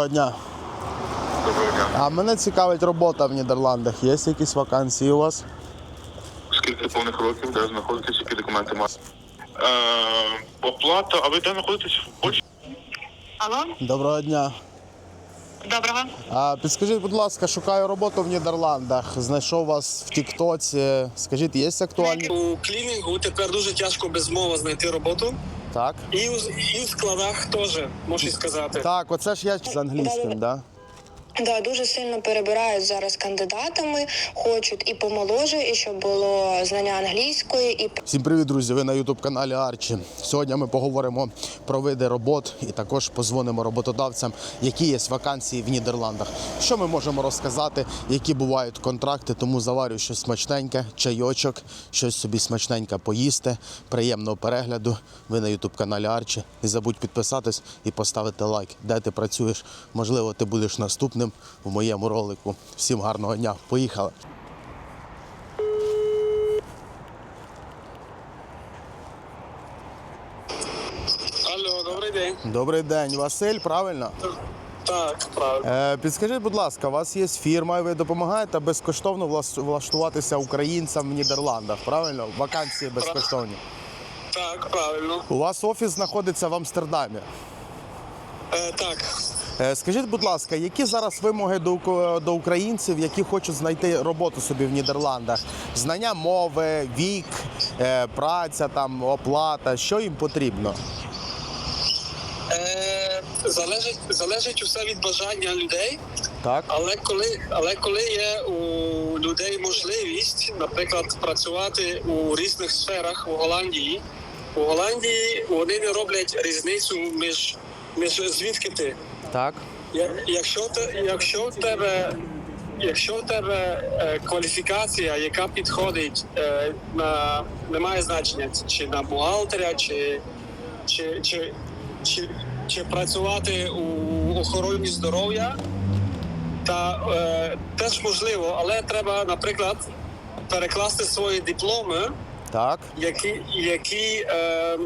Доброго дня. Доброго дня. А мене цікавить робота в Нідерландах. Є якісь вакансії у вас? Скільки повних років, де знаходитесь, які документи маєте? Е, оплата, а ви де знаходитесь? В Польщі? Алло, Доброго дня. доброго. А підскажіть, будь ласка, шукаю роботу в Нідерландах. Знайшов вас в Тіктоці. Скажіть, є актуальні? У клінінгу тепер дуже тяжко без мови знайти роботу. Так. І у, і у складах теж, можу сказати. Так, оце ж я з англійським, да? Да, дуже сильно перебирають зараз кандидатами, хочуть і помоложе, і щоб було знання англійської, і Всім привіт, друзі! Ви на youtube каналі Арчі. Сьогодні ми поговоримо про види робот і також позвонимо роботодавцям, які є вакансії в Нідерландах. Що ми можемо розказати, які бувають контракти, тому заварю щось смачненьке, чайочок, щось собі смачненьке поїсти. Приємного перегляду. Ви на youtube каналі Арчі. Не забудь підписатись і поставити лайк, де ти працюєш. Можливо, ти будеш наступним в моєму ролику. Всім гарного дня! Поїхали! Алло, добрий день. Добрий день, Василь. Правильно? Так, правильно. Е, Підскажіть, будь ласка, у вас є фірма, і ви допомагаєте безкоштовно влас- влаштуватися українцям в Нідерландах, правильно? Вакансії безкоштовні. Так, правильно. У вас офіс знаходиться в Амстердамі. Е, так. Е, Скажіть, будь ласка, які зараз вимоги до, українців, які хочуть знайти роботу собі в Нідерландах? Знання мови, вік, е, праця, там, оплата, що їм потрібно? Е, залежить, залежить усе від бажання людей, Так, але коли, але коли є у людей можливість, наприклад, працювати у різних сферах у Голландії, у Голландії вони не роблять різницю між, між звідки ти. Так, Я- Якщо те, якщо в тебе, якщо в тебе е, кваліфікація, яка підходить е, на не має значення, чи на бухгалтеря, чи, чи, чи, чи, чи працювати у охороні здоров'я, та е, теж можливо, але треба, наприклад, перекласти свої дипломи, так. які, які е,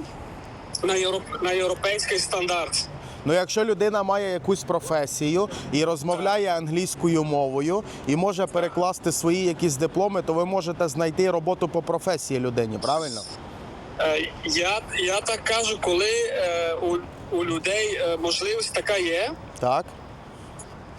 на, європ, на європейський стандарт. Ну, якщо людина має якусь професію і розмовляє англійською мовою і може перекласти свої якісь дипломи, то ви можете знайти роботу по професії людині, правильно? Е, Я, я так кажу, коли е, у, у людей е, можливість така є, Так,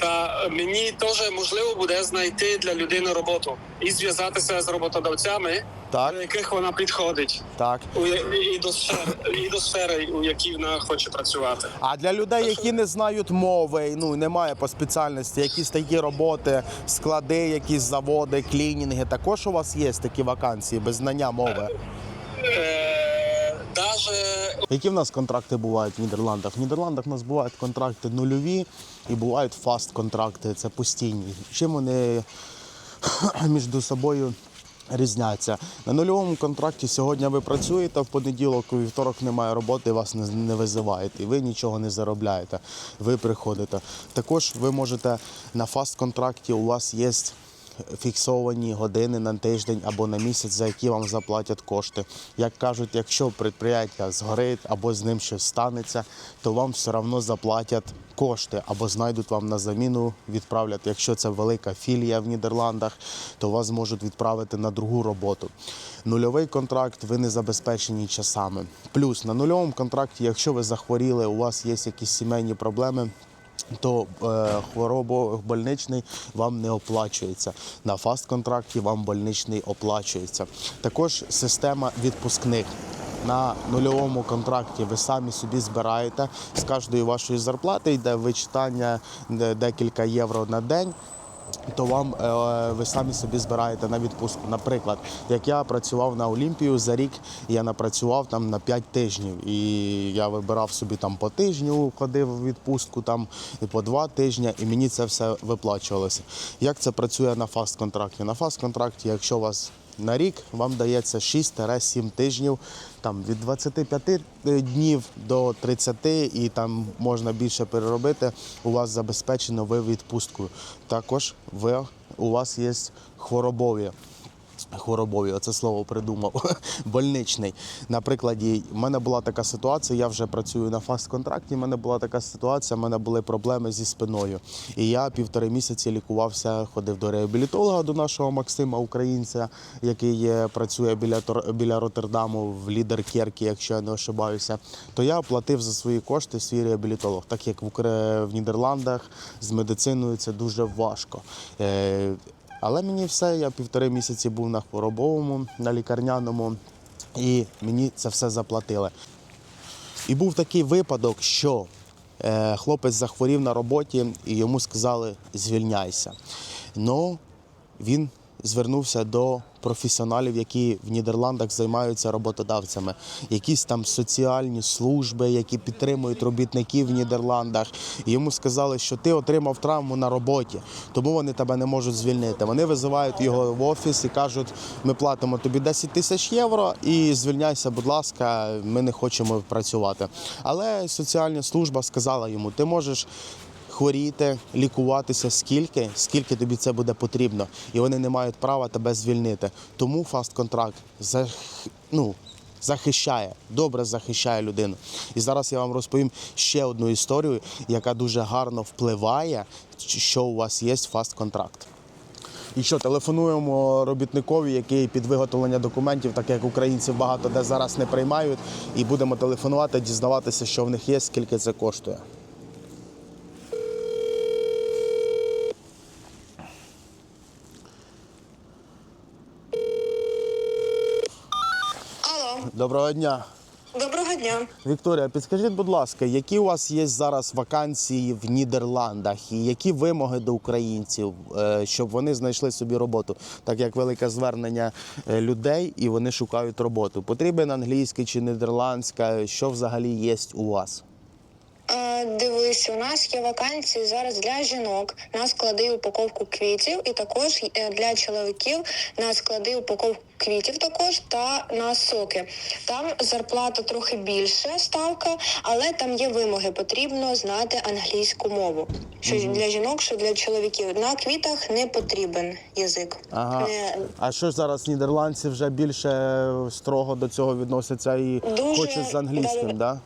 та мені теж можливо буде знайти для людини роботу і зв'язатися з роботодавцями, так, до яких вона підходить, так. у, і, до сфери, і до сфери, у якій вона хоче працювати. А для людей, які не знають мови, ну немає по спеціальності, якісь такі роботи, склади, якісь заводи, клінінги, також у вас є такі вакансії без знання мови. Е, даже Які в нас контракти бувають в Нідерландах? В Нідерландах у нас бувають контракти нульові і бувають фаст-контракти, це постійні. Чим вони між собою різняться? На нульовому контракті сьогодні ви працюєте, в понеділок, у вівторок немає роботи, вас не, не визивають, і ви нічого не заробляєте. Ви приходите. Також ви можете на фаст-контракті, у вас є фіксовані години на тиждень або на місяць, за які вам заплатять кошти. Як кажуть, якщо підприємство згорить або з ним щось станеться, то вам все одно заплатять кошти або знайдуть вам на заміну, відправлять. Якщо це велика філія в Нідерландах, то вас можуть відправити на другу роботу. Нульовий контракт ви не забезпечені часами. Плюс на нульовому контракті, якщо ви захворіли, у вас є якісь сімейні проблеми то е, хворобо больничний вам не оплачується. На фаст-контракті вам больничний оплачується. Також система відпускних. На нульовому контракті ви самі собі збираєте з кожної вашої зарплати йде вичитання декілька євро на день то вам е, ви самі собі збираєте на відпустку. Наприклад, як я працював на Олімпію за рік, я напрацював там на 5 тижнів. І я вибирав собі там по тижню, ходив відпустку, там і по 2 тижні, і мені це все виплачувалося. Як це працює на фаст-контракті? На фаст-контракті, якщо у вас на рік вам дається 6-7 тижнів, там від 25 днів до 30, і там можна більше переробити. У вас забезпечено ви відпусткою. Також ви, у вас є хворобові Хворобові, оце слово придумав. Больничний. На прикладі, в мене була така ситуація, я вже працюю на фаст-контракті. в мене була така ситуація, в мене були проблеми зі спиною. І я півтори місяці лікувався, ходив до реабілітолога до нашого Максима, українця, який е, працює біля, біля Роттердаму в лідер Керкі, якщо я не ошибаюся. То я платив за свої кошти свій реабілітолог, так як в, в Нідерландах з медициною це дуже важко. Але мені все, я півтори місяці був на хворобовому, на лікарняному, і мені це все заплатили. І був такий випадок, що е, хлопець захворів на роботі і йому сказали звільняйся. Ну, він звернувся до професіоналів, які в Нідерландах займаються роботодавцями, якісь там соціальні служби, які підтримують робітників в Нідерландах. Йому сказали, що ти отримав травму на роботі, тому вони тебе не можуть звільнити. Вони визивають його в офіс і кажуть: ми платимо тобі 10 тисяч євро і звільняйся, будь ласка, ми не хочемо працювати. Але соціальна служба сказала йому: ти можеш хворіти, лікуватися скільки, скільки тобі це буде потрібно, і вони не мають права тебе звільнити. Тому фаст-контракт зах... ну, захищає, добре захищає людину. І зараз я вам розповім ще одну історію, яка дуже гарно впливає, що у вас є фаст-контракт. І що телефонуємо робітникові, який під виготовлення документів, так як українців багато де зараз не приймають, і будемо телефонувати, дізнаватися, що в них є, скільки це коштує. Алло, Доброго дня. доброго дня. Вікторія, підскажіть, будь ласка, які у вас є зараз вакансії в Нідерландах і які вимоги до українців, е, щоб вони знайшли собі роботу? Так як велике звернення е, людей і вони шукають роботу. Потрібен англійський чи нідерландська? Що взагалі є у вас? Е, Дивись, у нас є вакансії зараз для жінок на склади і упаковку квітів, і також е, для чоловіків на склади і упаковку квітів також та на соки. Там зарплата трохи більша ставка, але там є вимоги. Потрібно знати англійську мову. Що для жінок, що для чоловіків. На квітах не потрібен язик. Ага. Не, А що ж зараз нідерландці вже більше строго до цього відносяться і Дуже, хочуть з англійським, да?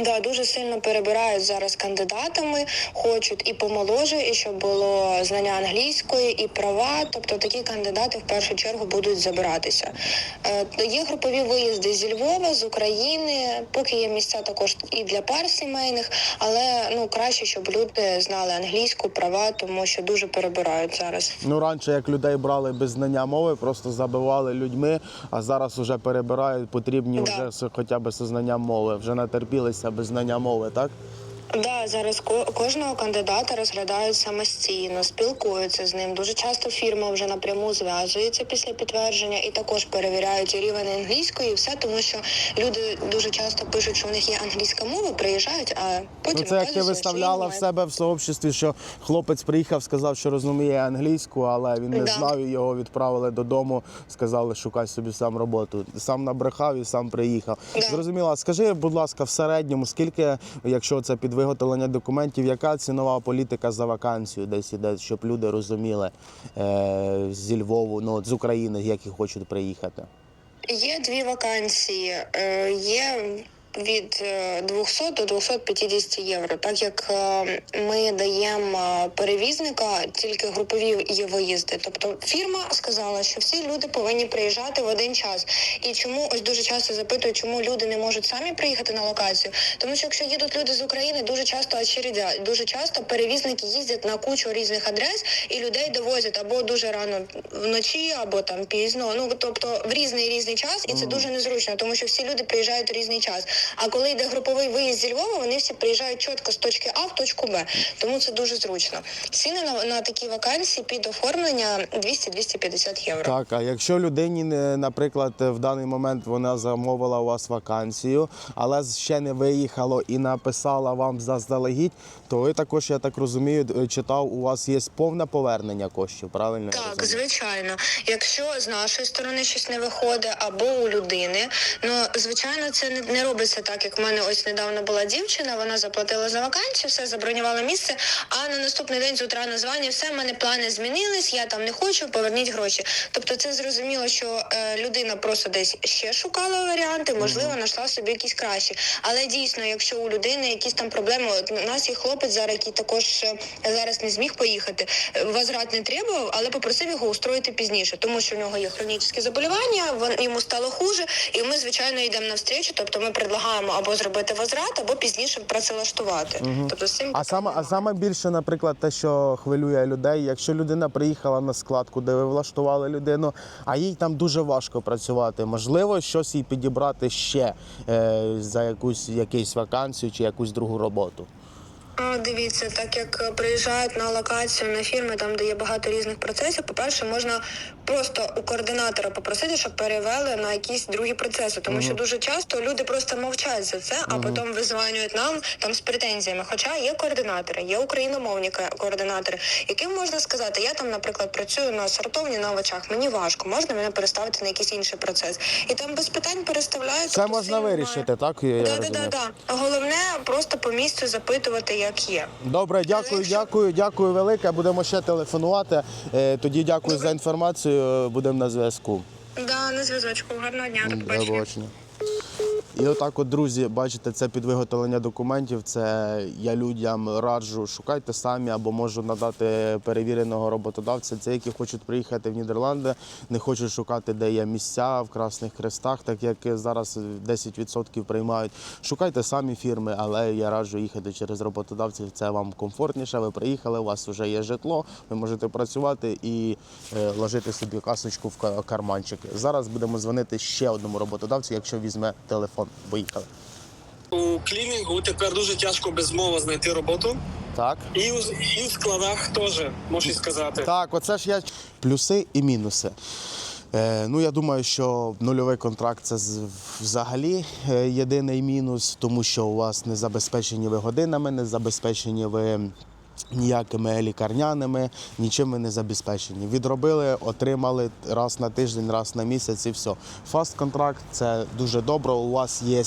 Да, дуже сильно перебирають зараз кандидатами, хочуть і помоложе, і щоб було знання англійської, і права. Тобто такі кандидати в першу чергу будуть забиратися. Е, є групові виїзди зі Львова, з України. Поки є місця також і для пар сімейних, але ну краще, щоб люди знали англійську права, тому що дуже перебирають зараз. Ну, раніше як людей брали без знання мови, просто забивали людьми, а зараз вже перебирають потрібні Да. вже хоча б з знанням мови. Вже натерпілися без знання мови, так? Да, зараз ко- кожного кандидата розглядають самостійно, спілкуються з ним. Дуже часто фірма вже напряму зв'язується після підтвердження і також перевіряють рівень англійської, і все, тому що люди дуже часто пишуть, що в них є англійська мова, приїжджають, а потім Ну, це як ти виставляла в себе в сообществі, що хлопець приїхав, сказав, що розуміє англійську, але він не Да. знав, і його відправили додому, сказали, шукай собі сам роботу. Сам набрехав і сам приїхав. Да. Зрозуміло, а скажи, будь ласка, в середньому, скільки, якщо це під виготовлення документів, яка цінова політика за вакансію десь іде, щоб люди розуміли е, зі Львову, ну з України, які хочуть приїхати? Є дві вакансії. Е, Є від е, 200 до 250 євро. Так як е, ми даємо е, перевізника тільки групові є виїзди. Тобто фірма сказала, що всі люди повинні приїжджати в один час. І чому ось дуже часто запитують, чому люди не можуть самі приїхати на локацію? Тому що якщо їдуть люди з України, дуже часто очередя, дуже часто перевізники їздять на кучу різних адрес і людей довозять або дуже рано вночі, або там пізно. Ну тобто в різний різний час, і це дуже незручно, тому що всі люди приїжджають у різний час. А коли йде груповий виїзд зі Львова, вони всі приїжджають чітко з точки А в точку Б. Тому це дуже зручно. Ціни на, на такі вакансії під оформлення 200-250 євро. Так, а якщо людині, не- наприклад, в даний момент вона замовила у вас вакансію, але ще не виїхала і написала вам заздалегідь, то ви також, я так розумію, читав, у вас є повне повернення коштів, правильно? Так, звичайно. Якщо з нашої сторони щось не виходить, або у людини, ну звичайно, це не, не робиться так як в мене ось недавно була дівчина, вона заплатила за вакансію, все забронювала місце. А на наступний день з утра названня все, в мене плани змінились, я там не хочу, поверніть гроші. Тобто, це зрозуміло, що е, людина просто десь ще шукала варіанти, можливо, знайшла собі якісь кращі. Але дійсно, якщо у людини якісь там проблеми, от у нас є хлопець зараз, який також е, зараз не зміг поїхати. Е, Возврат не требував, але попросив його устроїти пізніше, тому що в нього є хронічні заболівання, йому стало хуже, і ми звичайно йдемо навстрічу. Тобто ми предлагаємо або зробити возврат, або пізніше працевлаштувати. Тобто з цим А саме, а саме більше, наприклад, те, що хвилює людей, якщо людина приїхала на складку, де ви влаштували людину, а їй там дуже важко працювати. Можливо, щось їй підібрати ще е, за якусь якусь вакансію чи якусь другу роботу. Дивіться, так як е, приїжджають на локацію на фірми, там де є багато різних процесів. По-перше, можна просто у координатора попросити, щоб перевели на якісь другі процеси, тому що дуже часто люди просто мовчать за це, а потім визванюють нам там з претензіями. Хоча є координатори, є україномовні координатори, яким можна сказати, я там, наприклад, працюю на сортовні на овочах, мені важко, можна мене переставити на якийсь інший процес, і там без питань переставляють. Це тобто можна вирішити, так? Я Да, да, розумію? да, да. Головне просто по місцю запитувати, як є. Добре, дякую, якщо- дякую, дякую велике. Будемо ще телефонувати. Е, Тоді дякую за інформацію. Будемо на зв'язку. Да, на зв'язочку. Гарного дня, до До побачення. І отак, от, друзі, бачите, це під виготовлення документів. Це я людям раджу, шукайте самі або можу надати перевіреного роботодавця. Це які хочуть приїхати в Нідерланди, не хочуть шукати, де є місця в Красних Хрестах, так як зараз 10% приймають. Шукайте самі фірми, але я раджу їхати через роботодавців. Це вам комфортніше. Ви приїхали, у вас вже є житло, ви можете працювати і е, ложити собі касочку в ка- карманчик. Зараз будемо дзвонити ще одному роботодавцю, якщо візьме телефон. Поїхали. У клінінгу тепер дуже тяжко без мови знайти роботу. Так. І у, і у складах теж, можу сказати. Так, оце ж я плюси і мінуси. Е, ну, я думаю, що нульовий контракт це з- взагалі е, єдиний мінус, тому що у вас не забезпечені ви годинами, не забезпечені ви ніякими лікарняними, нічим ви не забезпечені. Відробили, отримали раз на тиждень, раз на місяць і все. Фаст контракт це дуже добре. У вас є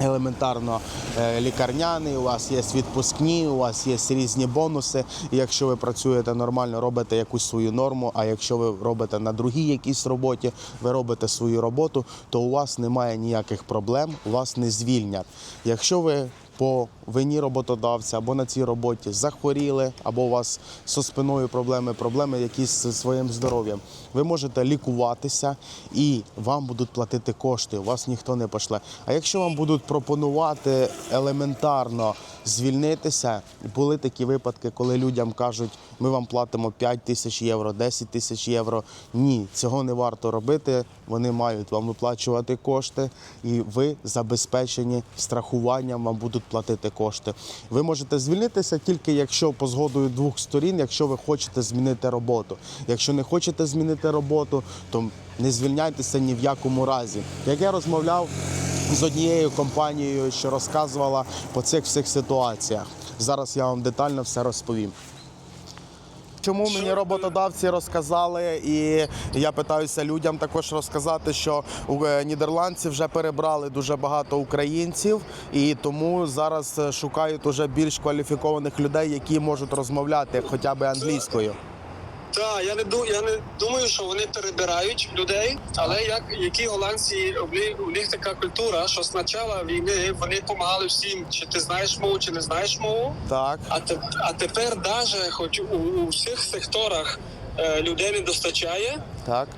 елементарно е, лікарняний, у вас є відпускні, у вас є різні бонуси. І якщо ви працюєте нормально, робите якусь свою норму, а якщо ви робите на другій якійсь роботі, ви робите свою роботу, то у вас немає ніяких проблем, у вас не звільнять. Якщо ви по вині роботодавця або на цій роботі захворіли, або у вас зі спиною проблеми, проблеми якісь зі своїм здоров'ям. Ви можете лікуватися і вам будуть платити кошти, у вас ніхто не пошле. А якщо вам будуть пропонувати елементарно звільнитися, були такі випадки, коли людям кажуть, ми вам платимо 5 тисяч євро, 10 тисяч євро. Ні, цього не варто робити. Вони мають вам виплачувати кошти, і ви забезпечені страхуванням, вам будуть платити кошти. Ви можете звільнитися тільки якщо по згодою двох сторін, якщо ви хочете змінити роботу. Якщо не хочете змінити роботу, то не звільняйтеся ні в якому разі. Як я розмовляв з однією компанією, що розказувала по цих всіх ситуаціях. Зараз я вам детально все розповім. Чому мені роботодавці розказали, і я питаюся людям також розказати, що у е, нідерландці вже перебрали дуже багато українців, і тому зараз е, шукають уже більш кваліфікованих людей, які можуть розмовляти хоча б англійською. Так, я не ду, я не думаю, що вони перебирають людей, але як які голландці, у них, у них така культура, що з початку війни вони допомагали всім, чи ти знаєш мову, чи не знаєш мову. Так, А, те, а тепер, навіть хоч у, у всіх секторах е, людей не достачає, так.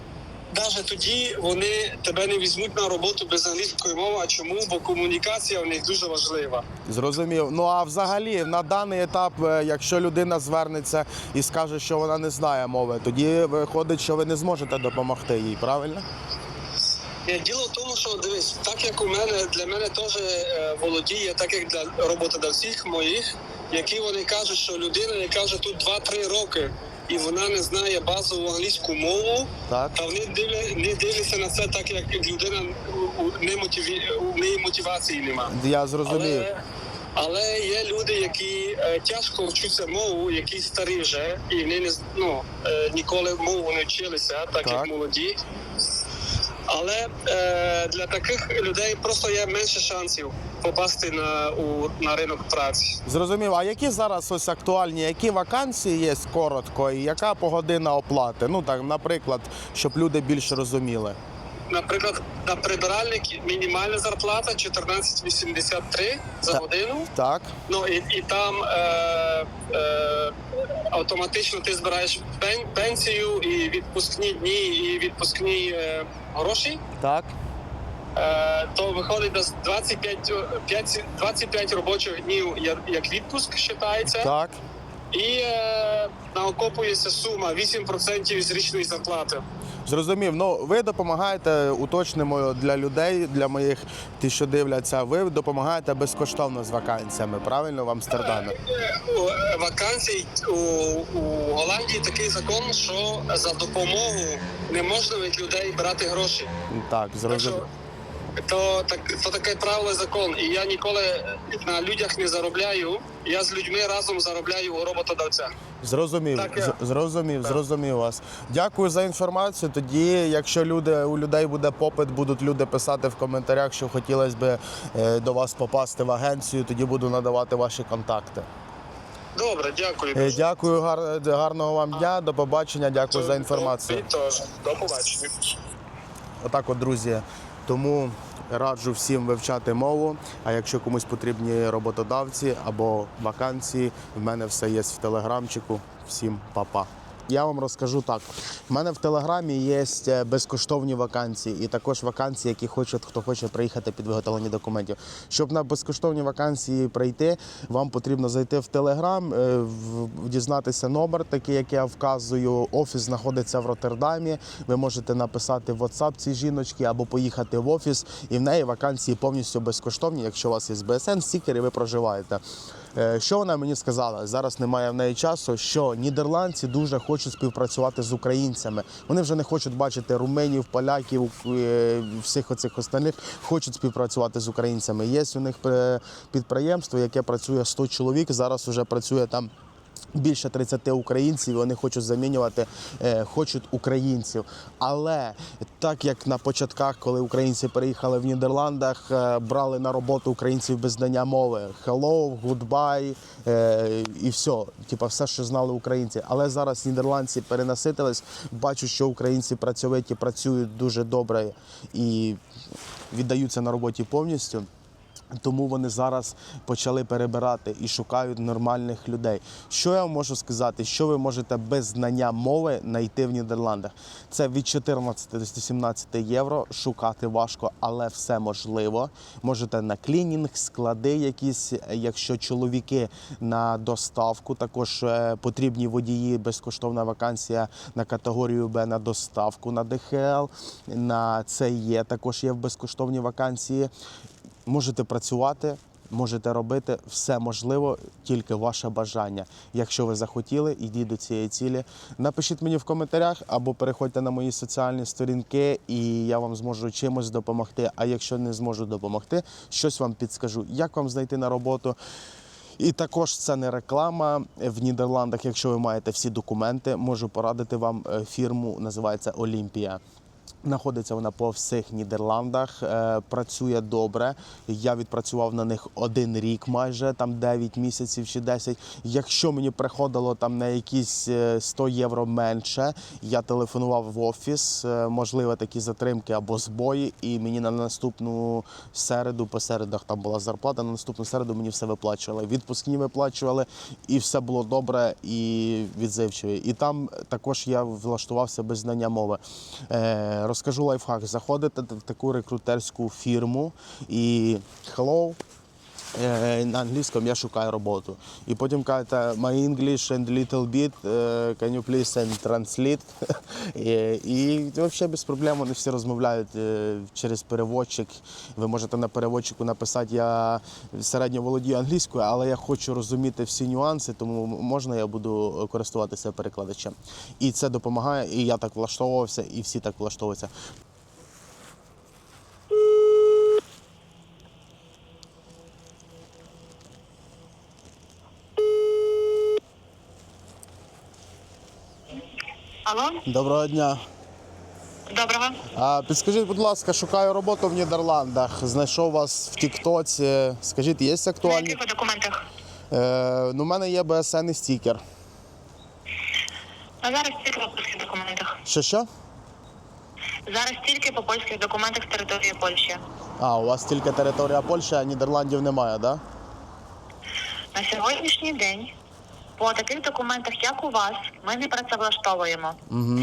Навіть тоді вони тебе не візьмуть на роботу без англійської мови. А чому? Бо комунікація у них дуже важлива. Зрозумів. Ну а взагалі на даний етап, е, якщо людина звернеться і скаже, що вона не знає мови, тоді виходить, що ви не зможете допомогти їй, правильно? Е, Діло в тому, що дивись, так як у мене для мене теж е, володіє, так як для роботодавців моїх, які вони кажуть, що людина, яка вже тут 2-3 роки, і вона не знає базову англійську мову, Так. та вони дивля, не дивляться на це так, як людина у- не мотиві, у неї мотивації немає. Я зрозумів. Але, але є люди, які е, тяжко вчуться мову, які старі вже, і вони не ну, е, ніколи мову не вчилися, так, Так. як молоді. Але е, для таких людей просто є менше шансів попасти на, у, на ринок праці. Зрозумів, а які зараз ось актуальні, які вакансії є коротко, і яка погодина оплати? Ну так, наприклад, щоб люди більше розуміли. Наприклад, на прибиральник мінімальна зарплата 14,83 за годину. Так, Ну і, і там е, е, автоматично ти збираєш пен, пенсію і відпускні дні, і відпускні е, гроші. так, Е, то виходить десь 25, 5, 25 робочих днів як, як відпуск вважається. так. І е, наокопується сума 8% з річної зарплати. Зрозумів. Ну ви допомагаєте, уточнимо для людей, для моїх ті, що дивляться. Ви допомагаєте безкоштовно з вакансіями, правильно в Амстердамі? Е, у- е, Вакансій у, у Голландії такий закон, що за допомогу не можна від людей брати гроші. Так, що то, так, то таке правило закон. І я ніколи на людях не заробляю. Я з людьми разом заробляю у роботодавця. Зрозумів, Так, я- з- зрозумів, зрозумів вас. Дякую за інформацію. Тоді, якщо люди у людей буде попит, будуть люди писати в коментарях, що хотілося б е, до вас попасти в агенцію, тоді буду надавати ваші контакти. Добре, дякую. Е, Дякую, гар- гарного вам дня. До побачення. Дякую за інформацію. До побачення. Отак, от, друзі. Тому раджу всім вивчати мову. А якщо комусь потрібні роботодавці або вакансії, в мене все є в телеграмчику. Всім па-па. Я вам розкажу так. У мене в телеграмі є е, безкоштовні вакансії, і також вакансії, які хочуть, хто хоче приїхати під виготовлення документів. Щоб на безкоштовні вакансії прийти, вам потрібно зайти в телеграм, е, дізнатися номер, такий, як я вказую. Офіс знаходиться в Роттердамі. Ви можете написати WhatsApp цій жіночці або поїхати в офіс, і в неї вакансії повністю безкоштовні, якщо у вас є БСН, стікер і ви проживаєте. Е, Що вона мені сказала? Зараз немає в неї часу. Що нідерландці дуже хочуть співпрацювати з українцями. Вони вже не хочуть бачити руменів, поляків, е, всіх оцих остальних. Хочуть співпрацювати з українцями. Є у них е, підприємство, яке працює 100 чоловік. Зараз вже працює там. Більше 30 українців вони хочуть замінювати, е, хочуть українців. Але так як на початках, коли українці переїхали в Нідерландах, е, брали на роботу українців без знання мови hello, goodbye е, і все. Типа все, що знали українці. Але зараз нідерландці перенаситились. Бачу, що українці працьовиті працюють дуже добре і віддаються на роботі повністю. Тому вони зараз почали перебирати і шукають нормальних людей. Що я вам можу сказати? Що ви можете без знання мови знайти в Нідерландах? Це від 14 до 17 євро. Шукати важко, але все можливо. Можете на клінінг, склади якісь, якщо чоловіки на доставку, також е, потрібні водії, безкоштовна вакансія на категорію Б на доставку на ДХЛ. На це є також є в безкоштовні вакансії. Можете працювати, можете робити все можливо, тільки ваше бажання. Якщо ви захотіли, йдіть до цієї цілі. Напишіть мені в коментарях або переходьте на мої соціальні сторінки, і я вам зможу чимось допомогти. А якщо не зможу допомогти, щось вам підскажу, як вам знайти на роботу. І також це не реклама в Нідерландах. Якщо ви маєте всі документи, можу порадити вам е, фірму, називається Олімпія. Знаходиться вона по всіх Нідерландах, е, працює добре. Я відпрацював на них один рік, майже там 9 місяців чи 10. Якщо мені приходило там на якісь е, 100 євро менше, я телефонував в офіс, е, можливо, такі затримки або збої, і мені на наступну середу, по середах там була зарплата. На наступну середу мені все виплачували. Відпускні виплачували, і все було добре і відзивчиві. І там також я влаштувався без знання мови. Розкажу лайфхак. Заходите в таку рекрутерську фірму і hello, на англійському я шукаю роботу. І потім кажете, my English and little bit, е, can you please and translate? і, і взагалі без проблем вони всі розмовляють е, через переводчик. Ви можете на переводчику написати, я середньо володію англійською, але я хочу розуміти всі нюанси, тому можна я буду користуватися перекладачем. І це допомагає, і я так влаштовувався, і всі так влаштовуються. Алло? Доброго дня. Доброго. А, підскажіть, будь ласка, шукаю роботу в Нідерландах. Знайшов вас в Тіктоці. Скажіть, є На актуальні? яких ви документах? Е, ну, у мене є БСН і стікер. А зараз тільки по польських документах. Що що? Зараз тільки по польських документах з території Польщі. А, у вас тільки територія Польщі, а Нідерландів немає, так? Да? На сьогоднішній день по таких документах, як у вас, ми не працевлаштовуємо. Угу.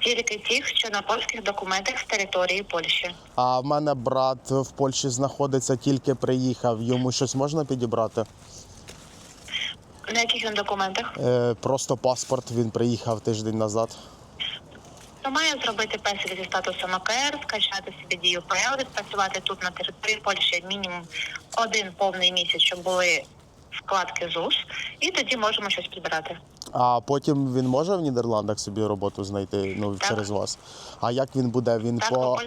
Тільки тих, що на польських документах з території Польщі. А в мене брат в Польщі знаходиться, тільки приїхав. Йому щось можна підібрати? На яких він документах? Е, просто паспорт, він приїхав тиждень назад. То має зробити песель зі статусом ОКР, скачати собі дію ПЛ, працювати тут на території Польщі мінімум один повний місяць, щоб були вкладки ЗУС, і тоді можемо щось підбирати. А потім він може в Нідерландах собі роботу знайти ну, Так. через вас. А як він буде? Він Так, по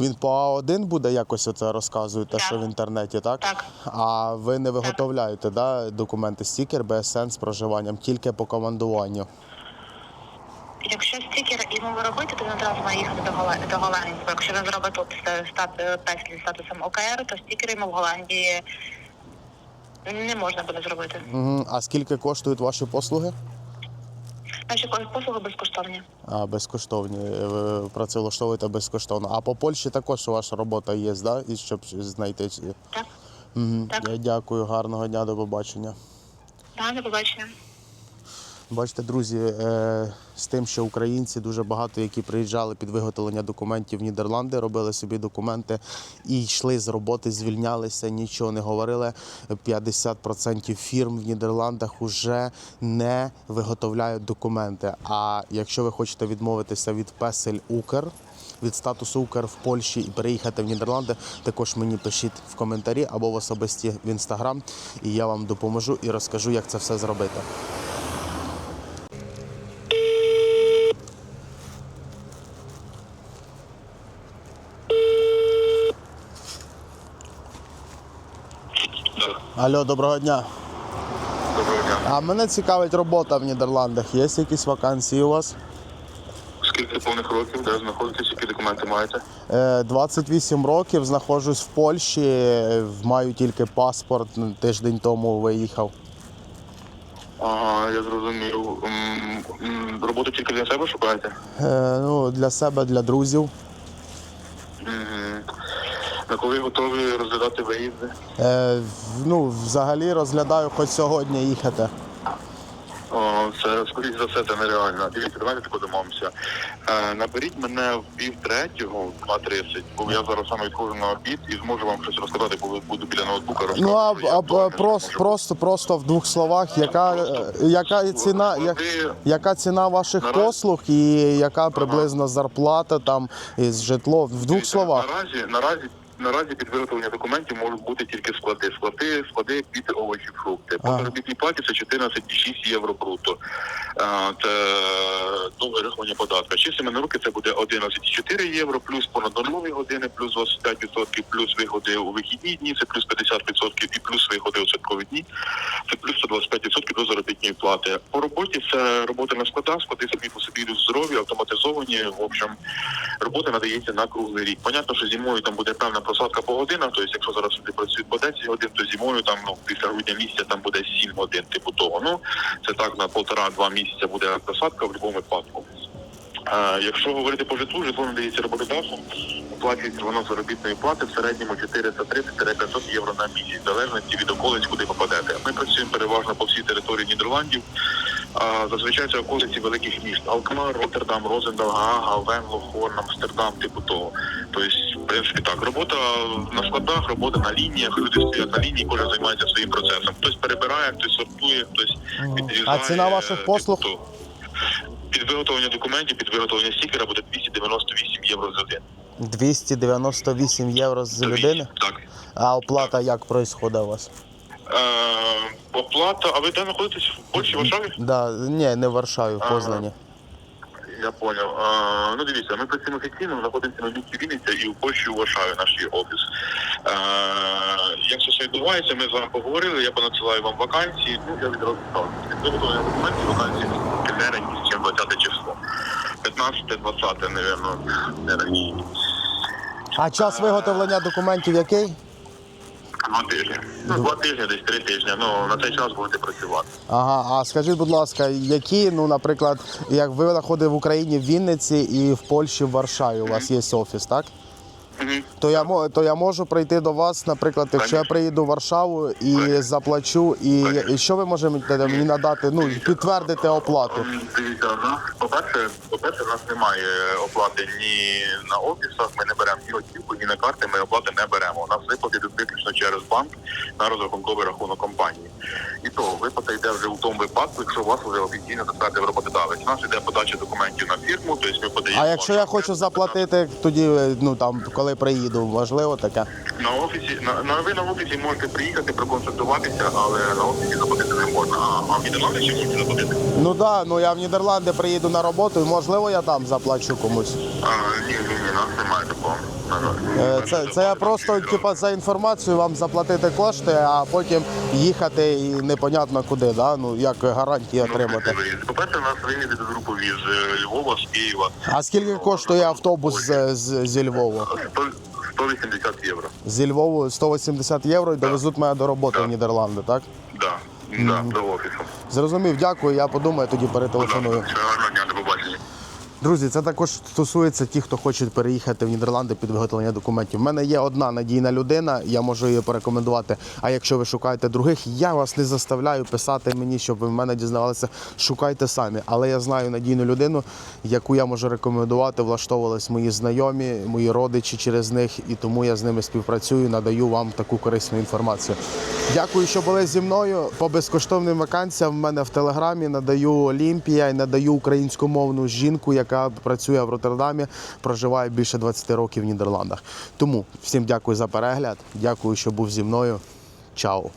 він по А1 буде якось оце розказуєте, Так. що в інтернеті, так? Так. А ви не виготовляєте да, документи стікер, БСН з проживанням, тільки по командуванню. Якщо стікер йому робити, то він одразу має їхати до Голландії. До Голландії. Бо якщо він зробить тут стат статусом ОКР, то стікер йому в Голландії не можна буде зробити. А скільки коштують ваші послуги? Наші послуги безкоштовні. А, безкоштовні. Ви працевлаштовуєте безкоштовно. А по Польщі також ваша робота є, да? І щоб знайти. Так? Угу. Так. Я дякую, гарного дня, до побачення. Так, до побачення. Бачите, друзі, е, з тим, що українці дуже багато, які приїжджали під виготовлення документів в Нідерланди, робили собі документи і йшли з роботи, звільнялися, нічого не говорили. 50% фірм в Нідерландах вже не виготовляють документи. А якщо ви хочете відмовитися від песель Укр. Від статусу Укр в Польщі і переїхати в Нідерланди, також мені пишіть в коментарі або в особисті в інстаграм, і я вам допоможу і розкажу, як це все зробити. Алло, доброго дня. доброго дня. А мене цікавить робота в Нідерландах. Є якісь вакансії у вас? Скільки повних років, де знаходитесь, які документи маєте? Е, 28 років, знаходжусь в Польщі, е, маю тільки паспорт, тиждень тому виїхав. Ага, я зрозумів. М, м, Роботу тільки для себе шукаєте? Е, Ну, для себе, для друзів. Коли готові розглядати виїзди? Е, Ну, взагалі розглядаю хоч сьогодні їхати. О, це, скоріш за все, це нереально. Дивіться, давайте тако домовимося. Е, наберіть мене в пів третього, в 2.30, бо я зараз саме відходжу на обід і зможу вам щось розказати, бо буду біля ноутбука розказувати. Ну, а, а, актуально просто, просто, просто в двох словах, яка, е, яка ціна, як, Ви- яка ціна ваших Наразі- послуг і яка приблизно зарплата там із житло? В двох словах. Наразі, наразі, наразі під виготовлення документів можуть бути тільки склади. Склади, склади, квіти, овочі, фрукти. По заробітній платі це 14,6 євро бруто. Це до вирахування податка. На руки це буде 11,4 євро, плюс понаднормові години, плюс 25%, плюс вигоди у вихідні дні, це плюс 50% і плюс вигоди у святкові дні, це плюс 125% до заробітної плати. По роботі це робота на складах, склади самі по собі здорові, автоматизовані. В общем, робота надається на круглий рік. Понятно, що зимою там буде певна просадка по годинам. Тобто, якщо зараз люди працюють по 10 годин, то зимою там ну після грудня місяця там буде 7 годин, типу того. Ну це так на полтора-два місяця буде просадка в будь-якому випадку. Е, якщо говорити по житлу, житло надається роботодавцям, оплачується воно заробітної плати в середньому 430-500 євро на місяць, в залежності від околиць, куди попадете. Ми працюємо переважно по всій території Нідерландів. А, зазвичай це околиці великих міст: Алкмар, Роттердам, Розендал, Гаага, Венло, Хорн, Амстердам, типу того. Тобто, в принципі, так, робота на складах, робота на лініях, люди стоять на лінії, кожен займається своїм процесом. Хтось перебирає, хтось сортує, хтось підрізає. А ціна ваших типу послуг? Під виготовлення документів, під виготовлення стікера буде 298 євро за день. 298 євро з людини. Так. А оплата як происходить у вас? Е, оплата, а ви де знаходитесь? В Польщі, в Варшаві? Да, ні, не в Варшаві, в Ага. Я поняв. А, ну дивіться, ми працюємо офіційно, знаходимося на місті Вінниця і у Польщі у Варшаві наш є офіс. А, як все відбувається, ми з вами поговорили, я понадсилаю вам вакансії, ну я відразу став. Виготовлення документів вакансії раніше, ніж 20 число. 19-20, напевно, не раніше. А час виготовлення документів який? Два тижні. Ну, два тижні, десь три тижні. Ну, на цей час будете працювати. Ага, а скажіть, будь ласка, які, ну, наприклад, як ви знаходите в Україні в Вінниці і в Польщі в Варшаві, у вас є офіс, так? Мгм. То я то я можу прийти до вас, наприклад, якщо я приїду в Варшаву і Конечно. заплачу, і, і що ви можете мені надати? Ну підтвердити оплату. Дивіться, у нас, по-перше, по-перше, у нас немає оплати ні на офісах, ми не беремо ні готівку, ні на карти, ми оплати не беремо. У нас виплати через банк на розрахунковий рахунок компанії. І то виплата йде вже у тому випадку, якщо у вас вже офіційно затвердив роботодавець. У нас йде подача документів на фірму, тобто ми подаємо. А якщо я хочу заплатити, тоді ну там коли приїду, можливо таке. На офісі на, на ви на офісі можете приїхати, проконсультуватися, але на офісі заплатити не можна. А, а в Нідерланди ще можете заплатити? Ну да, ну я в Нідерланди приїду на роботу, і можливо я там заплачу комусь. А, ні, ні, ні, нас немає Це, це я просто типа за інформацію вам заплатити кошти, а потім їхати і непонятно куди, да? ну як гарантії отримати. По-перше, у нас виїзди до групові з е, Львова, з Києва. А скільки коштує автобус з, з, зі Львова? 100 180 євро. Зі Львову 180 євро і довезуть мене до роботи в Нідерланди, так? Да, до офісу. Зрозумів, дякую. Я подумаю, тоді перетелефоную. Все, гарного дня, до побачення. Друзі, це також стосується тих, хто хоче переїхати в Нідерланди під виготовлення документів. У мене є одна надійна людина, я можу її порекомендувати. А якщо ви шукаєте других, я вас не заставляю писати мені, щоб ви в мене дізнавалися. Шукайте самі. Але я знаю надійну людину, яку я можу рекомендувати. Влаштовувались мої знайомі, мої родичі через них, і тому я з ними співпрацюю, надаю вам таку корисну інформацію. Дякую, що були зі мною. По безкоштовним вакансіям в мене в телеграмі надаю Олімпія і надаю українськомовну жінку, яка працює в Роттердамі, проживає більше 20 років в Нідерландах. Тому всім дякую за перегляд. Дякую, що був зі мною. Чао.